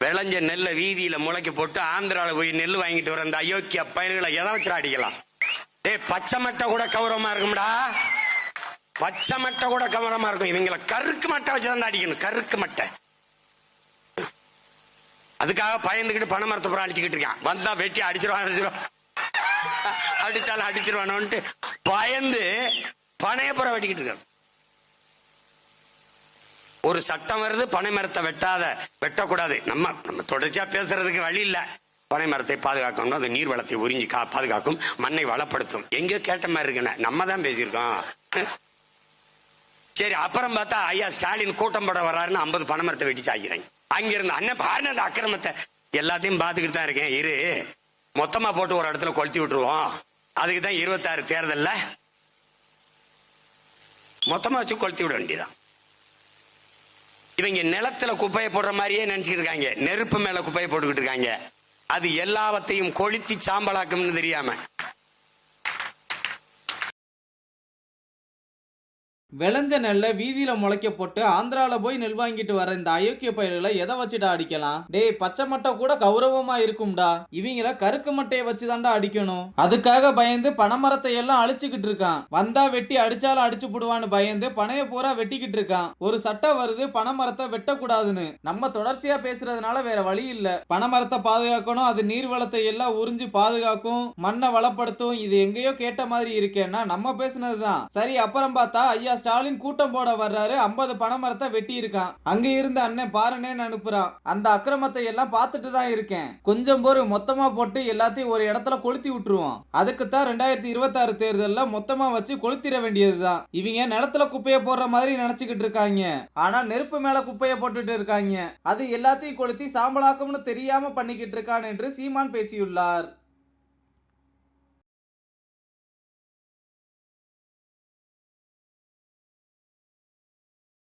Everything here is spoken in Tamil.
விளைஞ்ச நெல்லை வீதியில முளைக்க போட்டு ஆந்திரால போய் நெல் வாங்கிட்டு வர அந்த அயோக்கிய பயிர்களை எதை வச்சு அடிக்கலாம்? டேய் பச்சை மட்டை கூட கௌரவமா இருக்கும்டா. பச்சை மட்டை கூட கௌரவமா இருக்கும். இவங்கள கருக்கு மட்டை வச்சுதான் அடிக்கணும். கருக்கு மட்டை. அதுக்காக பயந்துக்கிட்டு பனை மரத்தை புறம் அடிச்சுக்கிட்டு இருக்கான். வந்தா வெட்டி அடிச்சிருவான் அடிச்சிருவான். அடிச்சாலும் அடிச்சிருவானோன்ட்டு பயந்து பனையப்புறம் வெட்டிக்கிட்டு இருக்கான். ஒரு சட்டம் வருது பனை மரத்தை வெட்டாத வெட்டக்கூடாது. நம்ம நம்ம தொடர்ச்சியா பேசுறதுக்கு வழி இல்ல. பனை மரத்தை பாதுகாக்கணும் அது நீர் வளத்தை உறிஞ்சி கா பாதுகாக்கும் மண்ணை வளப்படுத்தும். எங்கேயோ கேட்ட மாதிரி இருக்குண்ணே. நம்ம தான் பேசியிருக்கோம். சரி அப்புறம் பார்த்தா ஐயா ஸ்டாலின் கூட்டம் போட வர்றாருன்னு ஐம்பது பனை மரத்தை வெட்டி சாய்க்கிறாங்க. அங்கிருந்து அண்ணன் பாருங்க அந்த அக்கிரமத்தை. எல்லாத்தையும் பார்த்துக்கிட்டு தான் இருக்கேன். இரு. மொத்தமா போட்டு ஒரு இடத்துல கொளுத்தி விட்டுருவோம். அதுக்கு தான் இருபத்தாறு தேர்தல்ல. மொத்தமா வச்சு கொளுத்தி விட வேண்டியதான் இவங்க நிலத்துல குப்பையை போடுற மாதிரியே நினைச்சிட்டு இருக்காங்க. நெருப்பு மேல குப்பையை போட்டுக்கிட்டு இருக்காங்க. அது எல்லாவற்றையும் கொளுத்தி சாம்பலாக்கும்னு தெரியாம. விளைஞ்ச நெல்லை வீதியில முளைக்க போட்டு ஆந்திரால போய் நெல் வாங்கிட்டு வர இந்த அயோக்கிய பயிர்களை எதை வச்சுடா அடிக்கலாம்? டேய் பச்சை மட்டை கூட கௌரவமா இருக்கும்டா. இவங்கள கருக்கு மட்டையை வச்சுதான்டா அடிக்கணும். அதுக்காக பயந்து பனைமரத்தை எல்லாம் அழிச்சுக்கிட்டு இருக்கான். வந்தா வெட்டி அடிச்சாலும் அடிச்சு போடுவான்னு பயந்து பனைய பூரா வெட்டிக்கிட்டு இருக்கான். ஒரு சட்டம் வருது பனைமரத்தை வெட்டக்கூடாதுன்னு. நம்ம தொடர்ச்சியா பேசுறதுனால வேற வழி இல்ல. பனைமரத்தை பாதுகாக்கணும் அது நீர் வளத்தை எல்லாம் உறிஞ்சு பாதுகாக்கும் மண்ணை வளப்படுத்தும். இது எங்கேயோ கேட்ட மாதிரி இருக்கேன்னா நம்ம பேசுனதுதான். சரி அப்புறம் பார்த்தா ஐயா ஸ்டாலின் கூட்டம் போட வர்றாரு. ஐம்பது பனைமரத்தை வெட்டி இருக்கான் அங்க இருந்த அண்ணன் பாருனேன்னு அனுப்புறான். அந்த அக்கிரமத்தை எல்லாம் பார்த்துட்டு தான் இருக்கேன். கொஞ்சம் பொறு மொத்தமா போட்டு எல்லாத்தையும் ஒரு இடத்துல கொளுத்தி விட்டுருவோம். அதுக்கு தான் ரெண்டாயிரத்தி இருபத்தாறு தேர்தலில் மொத்தமா வச்சு கொளுத்திட வேண்டியதுதான். இவங்க நிலத்துல குப்பையை போடுற மாதிரி நினைச்சுக்கிட்டு இருக்காங்க. ஆனா நெருப்பு மேல குப்பையை போட்டுட்டு இருக்காங்க. அது எல்லாத்தையும் கொளுத்தி சாம்பலாக்கும்னு தெரியாம பண்ணிக்கிட்டு இருக்கான் என்று சீமான் பேசியுள்ளார்.